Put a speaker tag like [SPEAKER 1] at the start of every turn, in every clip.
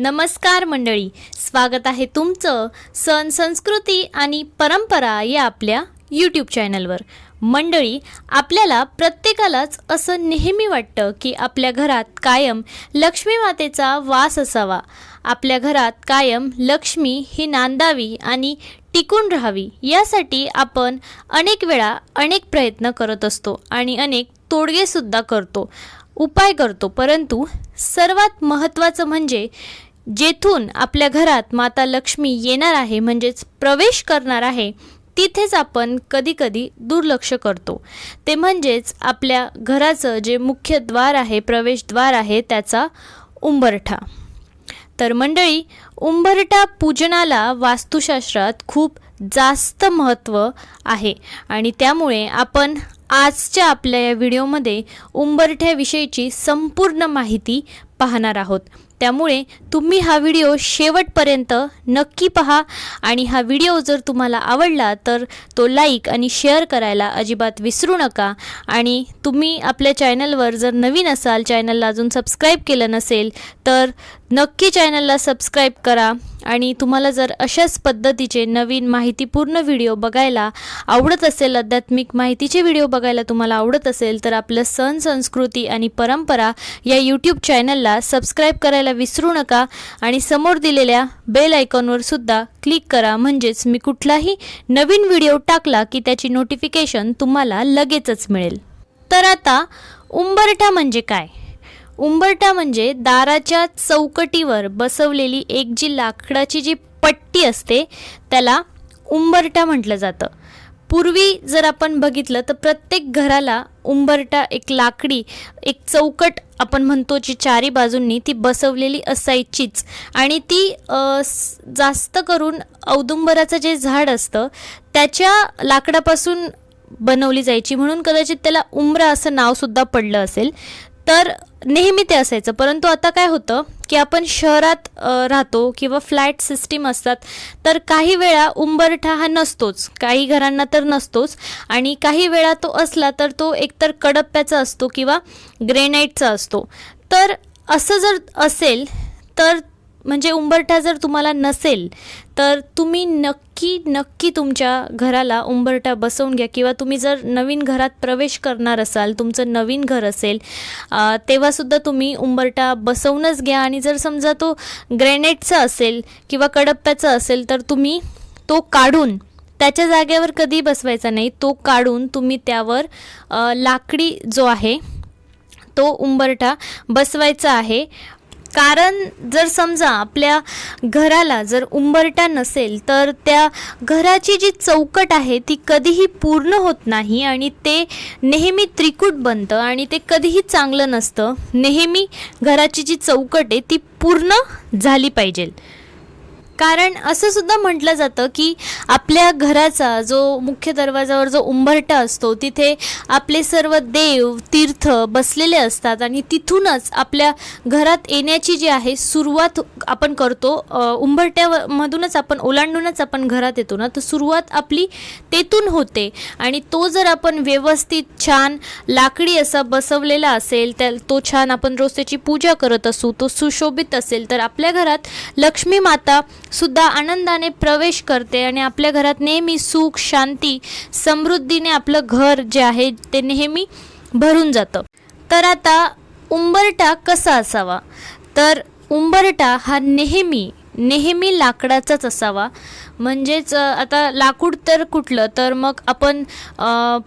[SPEAKER 1] नमस्कार मंडळी. स्वागत आहे तुमचं सण संस्कृती आणि परंपरा या आपल्या यूट्यूब चॅनलवर मंडळी आपल्याला प्रत्येकालाच असं नेहमी वाटतं की आपल्या घरात कायम लक्ष्मी मातेचा वास असावा. आपल्या घरात कायम लक्ष्मी ही नांदावी आणि टिकून राहावी यासाठी आपण अनेक वेळा अनेक प्रयत्न करत असतो आणि अनेक तोडगेसुद्धा करतो उपाय करतो. परंतु सर्वात महत्त्वाचं म्हणजे जेथून आपल्या घरात माता लक्ष्मी येणार आहे म्हणजेच प्रवेश करणार आहे तिथेच आपण कधीकधी दुर्लक्ष करतो. ते म्हणजेच आपल्या घराचं जे मुख्य द्वार आहे प्रवेशद्वार आहे त्याचा उंबरठा. तर मंडळी उंबरठा पूजनाला वास्तुशास्त्रात खूप जास्त महत्त्व आहे आणि त्यामुळे आपण आजच्या आपल्या या व्हिडिओमध्ये उंबरठ्याविषयीची संपूर्ण माहिती पाहणार आहोत. त्यामुळे तुम्ही हा व्हिडिओ शेवटपर्यंत नक्की पहा आणि हा व्हिडिओ जर तुम्हाला आवडला तर तो लाईक आणि शेअर करायला अजिबात विसरू नका. आणि तुम्ही आपल्या चॅनलवर जर नवीन असाल चॅनलला अजून सबस्क्राईब केलं नसेल तर नक्की चॅनलला सबस्क्राईब करा. आणि तुम्हाला जर अशाच पद्धतीचे नवीन माहितीपूर्ण व्हिडिओ बघायला आवडत असेल आध्यात्मिक माहितीचे व्हिडिओ बघायला तुम्हाला आवडत असेल तर आपलं सण संस्कृती आणि परंपरा या यूट्यूब चॅनलला सबस्क्राईब करायला विसरू नका. आणि समोर दिलेल्या बेल आयकॉनवर सुद्धा क्लिक करा. म्हणजेच मी कुठलाही नवीन व्हिडिओ टाकला की त्याची नोटिफिकेशन तुम्हाला लगेचच मिळेल. तर आता उंबरठा म्हणजे काय? उंबरठा म्हणजे दाराच्या चौकटीवर बसवलेली एक जी लाकडाची जी पट्टी असते त्याला उंबरठा म्हटलं जातं. पूर्वी जर आपण बघितलं तर प्रत्येक घराला उंबरटा एक लाकडी एक चौकट आपण म्हणतो जी चारी बाजूंनी ती बसवलेली असायचीच. आणि ती जास्त करून औदुंबराचं जे झाड असतं त्याच्या लाकडापासून बनवली जायची. म्हणून कदाचित त्याला उंबरा असं नावसुद्धा पडलं असेल. तर नेहमी ते असायचं. परंतु आता काय होतं की आपण शहरात राहतो किंवा फ्लॅट सिस्टीम असतात तर काही वेळा उंबरठा हा नसतोच. काही घरांना तर नसतोच. आणि काही वेळा तो असला तर तो एकतर कडप्प्याचा असतो किंवा ग्रेनाईटचा असतो. तर असं जर असेल तर म्हणजे उंबरठा जर तुम्हाला नसेल तर तुम्ही नक्की नक्की तुमच्या घराला उंबरठा बसवून घ्या. किंवा तुम्ही जर नवीन घरात प्रवेश करणार असाल तुमचं नवीन घर असेल तेव्हासुद्धा तुम्ही उंबरठा बसवूनच घ्या. आणि जर समजा तो ग्रेनेटचा असेल किंवा कडप्प्याचा असेल तर तुम्ही तो काढून त्याच्या जागेवर कधी बसवायचा नाही. तो काढून तुम्ही त्यावर लाकडी जो आहे तो उंबरठा बसवायचा आहे. कारण जर समजा आपल्या घराला जर उंबरटा नसेल तर त्या घराची जी चौकट आहे ती कधीही पूर्ण होत नाही आणि ते नेहमी त्रिकूट बनतं आणि ते कधीही चांगलं नसतं. नेहमी घराची जी चौकट आहे ती पूर्ण झाली पाहिजे. कारण असं सुद्धा म्हटलं जातं की आपल्या घराचा जो मुख्य दरवाजावर जो उंबरटा असतो तिथे आपले सर्व देव तीर्थ बसलेले असतात आणि तिथूनच आपल्या घरात येण्याची जी आहे सुरुवात आपण करतो. उंबरट्यामधूनच आपण ओलांडूनच आपण घरात येतो ना तर सुरुवात आपली तेथून होते. आणि तो जर आपण व्यवस्थित छान लाकडी असा बसवलेला असेल त्या तो छान आपण रोज त्याची पूजा करत असू तो सुशोभित असेल तर आपल्या घरात लक्ष्मी माता सुद्धा आनंदाने प्रवेश करते आणि आपल्या घरात नेहमी सुख शांती समृद्धीने आपलं घर जे आहे ते नेहमी भरून जातं. तर आता उंबरटा कसा असावा? तर उंबरटा हा नेहमी नेहमी लाकडाचाच असावा. म्हणजेच आता लाकूड तर कुठलं तर मग आपण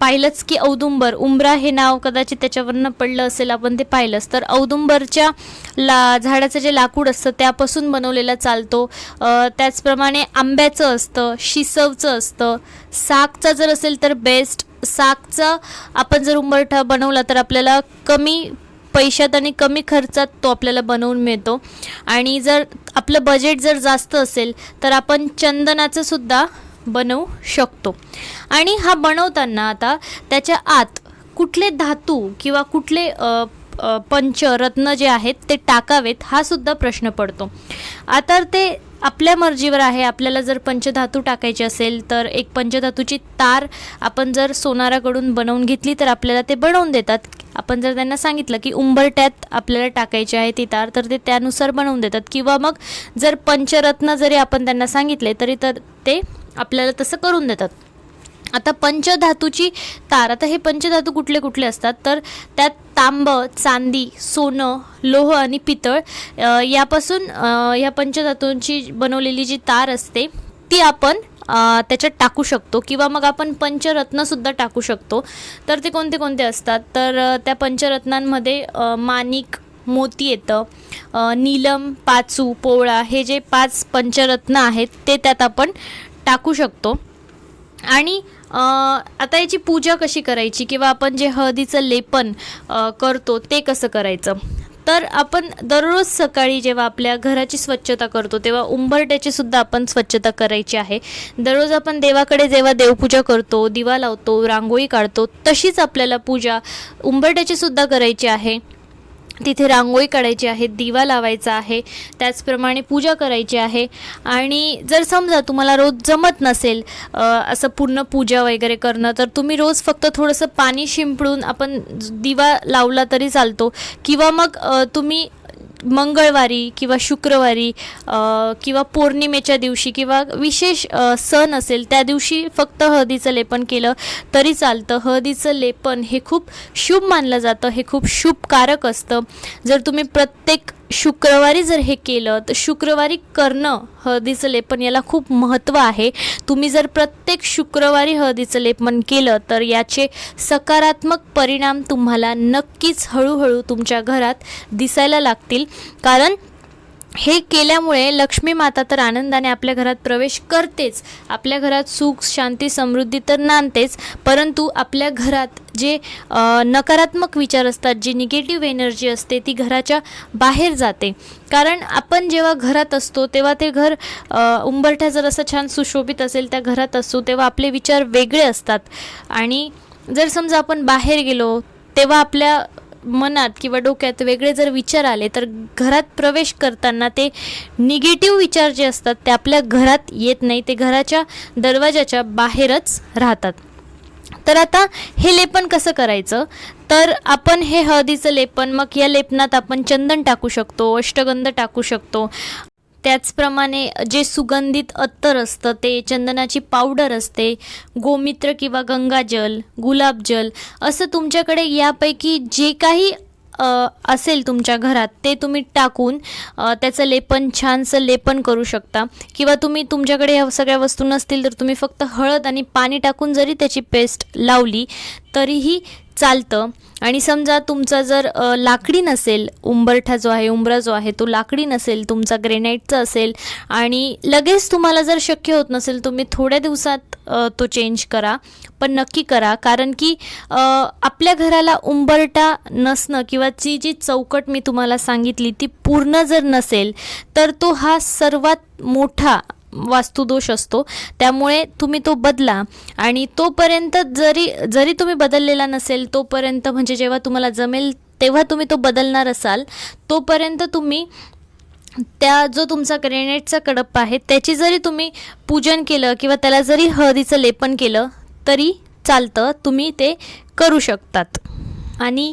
[SPEAKER 1] पाहिलंच की औदुंबर. उंबरा हे नाव कदाचित त्याच्यावरनं पडलं असेल आपण ते पाहिलंच. तर औदुंबरच्या ला झाडाचं जे लाकूड असतं त्यापासून बनवलेला चालतो. त्याचप्रमाणे आंब्याचं असतं शिसवचं असतं. सागचा जर असेल तर बेस्ट सागचा आपण जर उंबरठा बनवला तर आपल्याला कमी पैशात आणि कमी खर्चात तो आपल्याला बनवून मिळतो. आणि जर आपलं बजेट जर जास्त असेल तर आपण चंदनाचं सुद्धा बनवू शकतो. आणि हा बनवताना आता त्याच्या आत कुठले धातू किंवा कुठले पंच रत्न जे आहेत ते टाकावेत हा सुद्धा प्रश्न पडतो. आता ते आपल्या मर्जीवर आहे. आपल्याला जर पंचधातू टाकायचे असेल तर एक पंचधातूची तार आपण जर सोनाराकडून बनवून घेतली तर आपल्याला ते बनवून देतात. आपण जर त्यांना सांगितलं की उंबरट्यात आपल्याला टाकायची आहे ती तार तर ते त्यानुसार बनवून देतात. किंवा मग जर पंचरत्न जरी आपण त्यांना सांगितले तरी तर ते आपल्याला तसं करून देतात. आता पंचधातूची तार आता हे पंचधातू कुठले कुठले असतात? तर त्यात तांब चांदी सोनं लोह आणि पितळ यापासून या पंचधातूंची बनवलेली जी तार असते ती आपण त्याच्यात टाकू शकतो किंवा मग आपण पंचरत्नसुद्धा टाकू शकतो. तर ते कोणते कोणते असतात? तर त्या पंचरत्नांमध्ये माणिक मोती येतं नीलम पाचू पोवळा हे जे पाच पंचरत्न आहेत ते त्यात आपण टाकू शकतो. आणि आता याची पूजा कशी करायची किंवा आपण जे हळदीचं लेपन करतो ते कसं करायचं? तर आपण दररोज सकाळी जेव्हा आपल्या घराची स्वच्छता करतो तेव्हा उंबरट्याची सुद्धा आपण स्वच्छता करायची आहे. दररोज आपण देवाकडे जेव्हा देवपूजा करतो दिवा लावतो रांगोळी काढतो तशीच आपल्याला पूजा उंबरट्याची सुद्धा करायची आहे. तिथे रांगोळी काढायची आहे दिवा लावायचा आहे त्याचप्रमाणे पूजा करायची आहे. आणि जर समजा तुम्हाला रोज जमत नसेल असं पूर्ण पूजा वगैरे करणं तर तुम्ही रोज फक्त थोडंसं पाणी शिंपडून आपण दिवा लावला तरी चालतो. किंवा मग तुम्ही मंगळवारी किंवा शुक्रवारी किंवा पौर्णिमेच्या दिवशी किंवा विशेष सण असेल त्या दिवशी फक्त हळदीचं लेपन केलं तरी चालतं. हळदीचं लेपन हे खूप शुभ मानलं जातं हे खूप शुभकारक असतं. जर तुम्ही प्रत्येक शुक्रवारी जर हे केलं तर शुक्रवारी करणं हळदीचं लेपन याला खूप महत्त्व आहे. तुम्ही जर प्रत्येक शुक्रवारी हळदीचं लेपन केलं तर याचे सकारात्मक परिणाम तुम्हाला नक्कीच हळूहळू तुमच्या घरात दिसायला लागतील. कारण हे केल्यामुळे लक्ष्मी माता तर आनंदाने आपल्या घरात प्रवेश करतेच. आपल्या घरात सुख शांती समृद्धी तर नांदतेच. परंतु आपल्या घरात जे नकारात्मक विचार असतात जी निगेटिव्ह एनर्जी असते ती घराच्या बाहेर जाते. कारण आपण जेव्हा घरात असतो तेव्हा ते घर उंबरठ्या जर असं छान सुशोभित असेल त्या घरात असतो तेव्हा आपले विचार वेगळे असतात. आणि जर समजा आपण बाहेर गेलो तेव्हा आपल्या मनात किंवा डोक्यात वेगळे जर विचार आले तर घरात प्रवेश करताना ते निगेटिव्ह विचार जे असतात ते आपल्या घरात येत नाही ते घराच्या दरवाजाच्या बाहेरच राहतात. तर आता हे लेपन कसं करायचं? तर आपण हे हळदीचं लेपन मग या लेपनात आपण चंदन टाकू शकतो अष्टगंध टाकू शकतो. त्याचप्रमाणे जे सुगंधित अत्तर असतं ते चंदनाची पावडर असते गोमित्र किंवा गंगाजल गुलाबजल असं तुमच्याकडे यापैकी जे काही असेल तुमच्या घरात ते तुम्ही टाकून त्याचं लेपन छानसं लेपन करू शकता. किंवा तुम्ही तुमच्याकडे ह्या सगळ्या वस्तू नसतील तर तुम्ही फक्त हळद आणि पाणी टाकून जरी त्याची पेस्ट लावली तरीही चालतं. आणि समजा तुमचा जर लाकडी नसेल उंबरठा जो आहे उंबरा जो आहे तो लाकडी नसेल तुमचा ग्रेनाईटचा असेल आणि लगेच तुम्हाला जर शक्य होत नसेल तुम्ही थोड्या दिवसात तो चेंज करा. पण नक्की करा. कारण की आपल्या घराला उंबरटा नसणं किंवा जी जी चौकट मी तुम्हाला सांगितली ती पूर्ण जर नसेल तर तो हा सर्वात मोठा वास्तुदोष असतो. त्यामुळे तुम्ही तो बदला आणि तोपर्यंत जरी जरी तुम्ही बदललेला नसेल तोपर्यंत म्हणजे जेव्हा तुम्हाला जमेल तेव्हा तुम्ही तो बदलणार असाल तोपर्यंत तुम्ही त्या जो तुमचा ग्रेनेटचा कडप्पा आहे त्याची जरी तुम्ही पूजन केलं किंवा त्याला जरी हळदीचं लेपन केलं तरी चालतं तुम्ही ते करू शकतात. आणि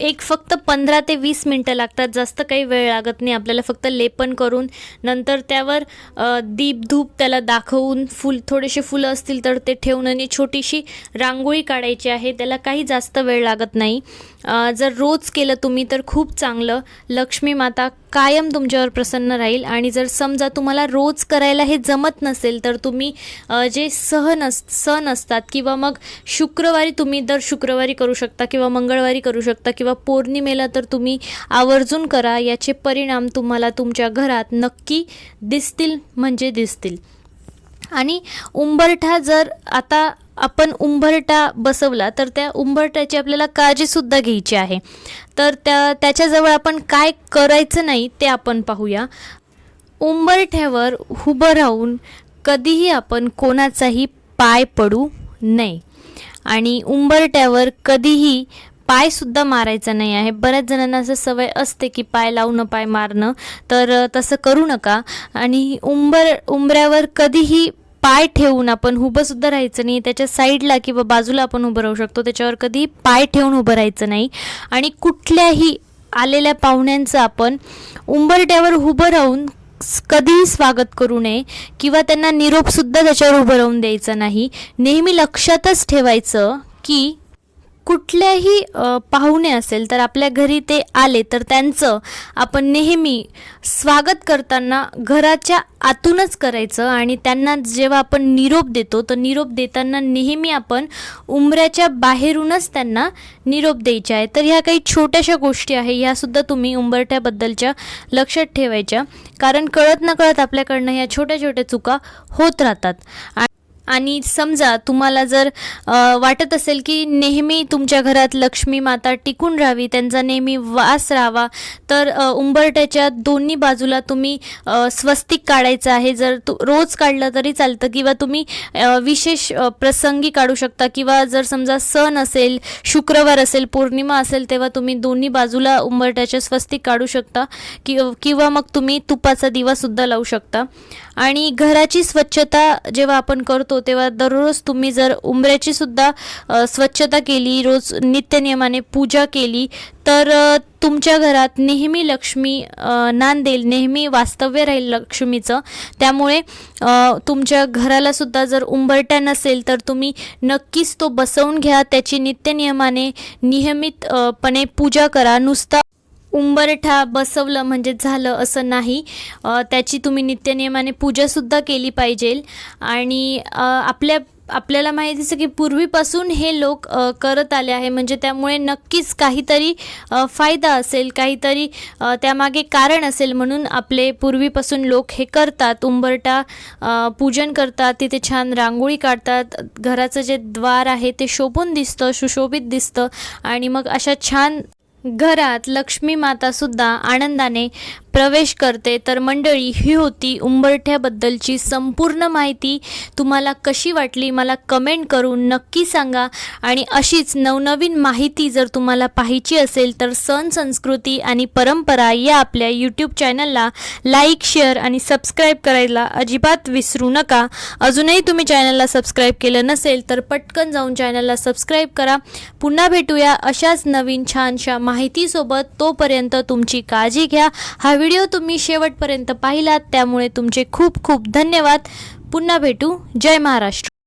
[SPEAKER 1] एक फक्त पंधरा ते वीस मिनटं लागतात. जास्त काही वेळ लागत नाही. आपल्याला फक्त लेपन करून नंतर त्यावर दीप धूप त्याला दाखवून फुल थोडेसे फुलं असतील तर ते ठेवून आणि छोटीशी रांगोळी काढायची आहे. त्याला काही जास्त वेळ लागत नाही. जर रोज केलं तुम्ही तर खूप चांगलं. लक्ष्मी माता कायम तुमच्यावर प्रसन्न राहील. आणि जर समजा तुम्हाला रोज करायला हे जमत नसेल तर तुम्ही जे सहन अस सण असतात किंवा मग शुक्रवारी तुम्ही दर शुक्रवारी करू शकता किंवा मंगळवारी करू शकता किंवा पौर्णिमेला तर तुम्ही आवर्जून करा. याचे परिणाम तुम्हाला तुमच्या घरात नक्की दिसतील म्हणजे दिसतील. आणि उंबरठा जर आता आपण उंबरठा बसवला तर त्या उंबरट्याची आपल्याला काळजीसुद्धा घ्यायची आहे. तर त्या त्याच्याजवळ आपण काय करायचं नाही ते आपण पाहूया. उंबरठ्यावर उभं राहून कधीही आपण कोणाचाही पाय पडू नये. आणि उंबरट्यावर कधीही पायसुद्धा मारायचा नाही आहे. बऱ्याच जणांना असं सवय असते की पाय लावणं पाय मारणं. तर तसं करू नका. आणि उंबर उंबऱ्यावर कधीही पाय ठेवून आपण उभंसुद्धा राहायचं नाही. त्याच्या साईडला किंवा बाजूला आपण उभं राहू शकतो. त्याच्यावर कधी पाय ठेवून उभं राहायचं नाही. आणि कुठल्याही आलेल्या पाहुण्यांचं आपण उंबरट्यावर उभं राहून कधीही स्वागत करू नये किंवा त्यांना निरोपसुद्धा त्याच्यावर उभं राहून द्यायचं नाही. नेहमी लक्षातच ठेवायचं की कुठल्याही पाहुणे असेल तर आपल्या घरी ते आले तर त्यांचं आपण नेहमी स्वागत करताना घराच्या आतूनच करायचं आणि त्यांना जेव्हा आपण निरोप देतो तर निरोप देताना नेहमी आपण उंबऱ्याच्या बाहेरूनच त्यांना निरोप द्यायचे आहे. तर ह्या काही छोट्याशा गोष्टी आहे ह्यासुद्धा तुम्ही उंबरठ्याबद्दलच्या लक्षात ठेवायच्या. कारण कळत न कळत आपल्याकडनं ह्या छोट्या छोट्या चुका होत राहतात. आणि समजा तुम्हाला जर वाटत असेल की नेहमी तुमच्या घरात लक्ष्मी माता टिकून राहावी त्यांचा नेहमी वास राहावा तर उंबरट्याच्या दोन्ही बाजूला तुम्ही स्वस्तिक काढायचं आहे. जर तू रोज काढलं तरी चालतं किंवा तुम्ही विशेष प्रसंगी काढू शकता किंवा जर समजा सण असेल शुक्रवार असेल पौर्णिमा असेल तेव्हा तुम्ही दोन्ही बाजूला उंबरट्याच्या स्वस्तिक काढू शकता कि किंवा मग तुम्ही तुपाचा दिवासुद्धा लावू शकता. आणि घराची स्वच्छता जेव्हा आपण करतो तेव्हा दररोज तुम्ही जर उंबऱ्याची सुद्धा स्वच्छता केली रोज नित्यनियमाने पूजा केली तर तुमच्या घरात नेहमी लक्ष्मी नांदेल नेहमी वास्तव्य राहील लक्ष्मीचं. त्यामुळे तुमच्या घराला सुद्धा जर उंबरट्या नसेल तर तुम्ही नक्कीच तो बसवून घ्या. त्याची नित्यनियमाने नियमितपणे पूजा करा. नुसता उंबरठा बसवलं म्हणजे झालं असं नाही. त्याची तुम्ही नित्यनियमाने पूजासुद्धा केली पाहिजे. आणि आपल्या आपल्याला माहितीच असं की पूर्वीपासून हे लोक करत आले आहे. म्हणजे त्यामुळे नक्कीच काहीतरी फायदा असेल काहीतरी त्यामागे कारण असेल म्हणून आपले पूर्वीपासून लोक हे करतात. उंबरटा पूजन करतात तिथे छान रांगोळी काढतात. घराचं जे द्वार आहे ते शोभून दिसतं सुशोभित दिसतं. आणि मग अशा छान घरात लक्ष्मी माता सुद्धा आनंदाने प्रवेश करते तर मंडळी ही होती उंबरठ्याबद्दलची संपूर्ण माहिती. तुम्हाला कशी वाटली मला कमेंट करून नक्की सांगा. आणि अशीच नवनवीन माहिती जर तुम्हाला पाहायची असेल तर सण संस्कृती आणि परंपरा या आपल्या यूट्यूब चॅनलला लाईक शेअर आणि सबस्क्राईब करायला अजिबात विसरू नका. अजूनही तुम्ही चॅनलला सबस्क्राईब केलं नसेल तर पटकन जाऊन चॅनलला सबस्क्राईब करा. पुन्हा भेटूया अशाच नवीन छानशा माहितीसोबत. तोपर्यंत तुमची काळजी घ्या. हा व्हिडिओ तुम्ही शेवटपर्यंत पाहिलात त्यामुळे तुमचे खूप खूप धन्यवाद. पुन्हा भेटू. जय महाराष्ट्र.